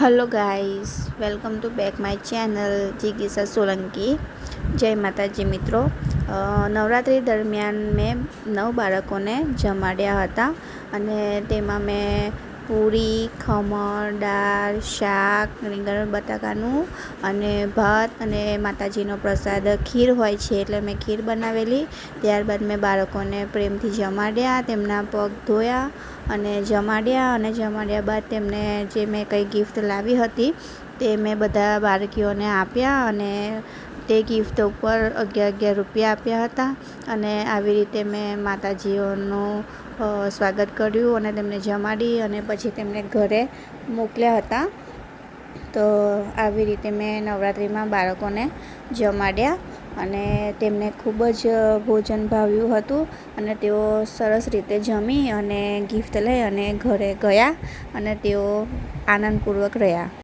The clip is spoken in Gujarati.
Hello guys welcome to back my channel જીગીસા Solanki જય માતાજી મિત્રો. નવરાત્રિ દરમિયાન મેં નવ બાળકોને જમાડ્યા હતા અને તેમાં મેં પૂરી, ખમણ, દાળ, શાક, રીંગણ, બટાકાનું અને ભાત અને માતાજીનો પ્રસાદ. ખીર હોય છે એટલે મેં ખીર બનાવેલી. ત્યારબાદ મેં બાળકોને પ્રેમથી જમાડ્યા, તેમના પગ ધોયા અને જમાડ્યા અને જમાડ્યા બાદ તેમને જે મેં કંઈ ગિફ્ટ લાવી હતી તે મેં બધા બાળકીઓને આપ્યા અને તે ગિફ્ટ ઉપર અગિયાર અગિયાર રૂપિયા આપ્યા હતા અને આવી રીતે મેં માતાજીઓનું સ્વાગત કર્યું અને તેમને જમાડી અને પછી તેમને ઘરે મોકલ્યા હતા. તો આવી રીતે મેં નવરાત્રિમાં બાળકોને જમાડ્યા અને તેમને ખૂબ જ ભોજન ભાવ્યું હતું અને તેઓ સરસ રીતે જમી અને ગિફ્ટ લઈ અને ઘરે ગયા અને તેઓ આનંદપૂર્વક રહ્યા.